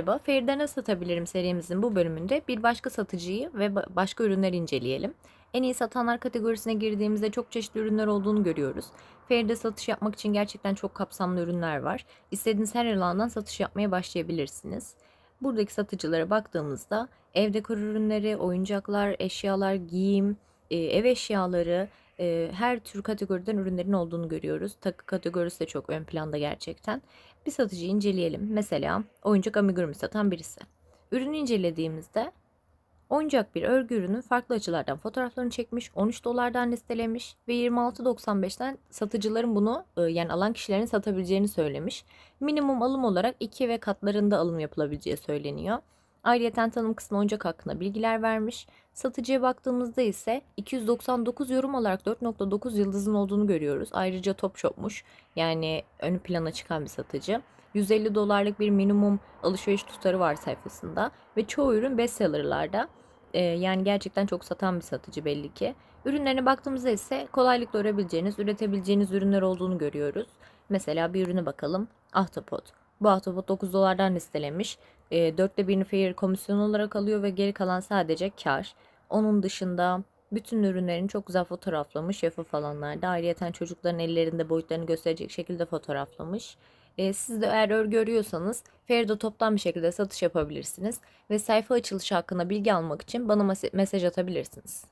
Merhaba, Feride Ne Satabilirim serimizin bu bölümünde bir başka satıcıyı ve ba- başka ürünler inceleyelim. En iyi satanlar kategorisine girdiğimizde çok çeşitli ürünler olduğunu görüyoruz. Feride satış yapmak için gerçekten çok kapsamlı ürünler var. İstediğiniz her alandan satış yapmaya başlayabilirsiniz. Buradaki satıcılara baktığımızda ev dekor ürünleri, oyuncaklar, eşyalar, giyim, e, ev eşyaları, e, her tür kategoriden ürünlerin olduğunu görüyoruz. Takı kategorisi de çok ön planda gerçekten. Bir satıcıyı inceleyelim. Mesela oyuncak amigurumi satan birisi. Ürünü incelediğimizde oyuncak bir örgü ürünün farklı açılardan fotoğraflarını çekmiş, 13 dolardan listelemiş ve 26.95'ten satıcıların bunu yani alan kişilerin satabileceğini söylemiş. Minimum alım olarak 2 ve katlarında alım yapılabileceği söyleniyor. Ayrıca tanım kısmı oyuncak hakkında bilgiler vermiş. Satıcıya baktığımızda ise 299 yorum olarak 4.9 yıldızın olduğunu görüyoruz. Ayrıca Top Shop'muş. Yani ön plana çıkan bir satıcı. 150 dolarlık bir minimum alışveriş tutarı var sayfasında ve çoğu ürün bestsellerlarda. Ee, yani gerçekten çok satan bir satıcı belli ki. Ürünlerine baktığımızda ise kolaylıkla örebileceğiniz, üretebileceğiniz ürünler olduğunu görüyoruz. Mesela bir ürüne bakalım. Ahtapot. Bu ahtapot 9 dolardan listelemiş. E, dörtte birini fair komisyon olarak alıyor ve geri kalan sadece kar. Onun dışında bütün ürünlerini çok güzel fotoğraflamış şeffaf alanlarda. Ayrıca çocukların ellerinde boyutlarını gösterecek şekilde fotoğraflamış. E, siz de eğer örgü örüyorsanız Feride toptan bir şekilde satış yapabilirsiniz. Ve sayfa açılışı hakkında bilgi almak için bana mes- mesaj atabilirsiniz.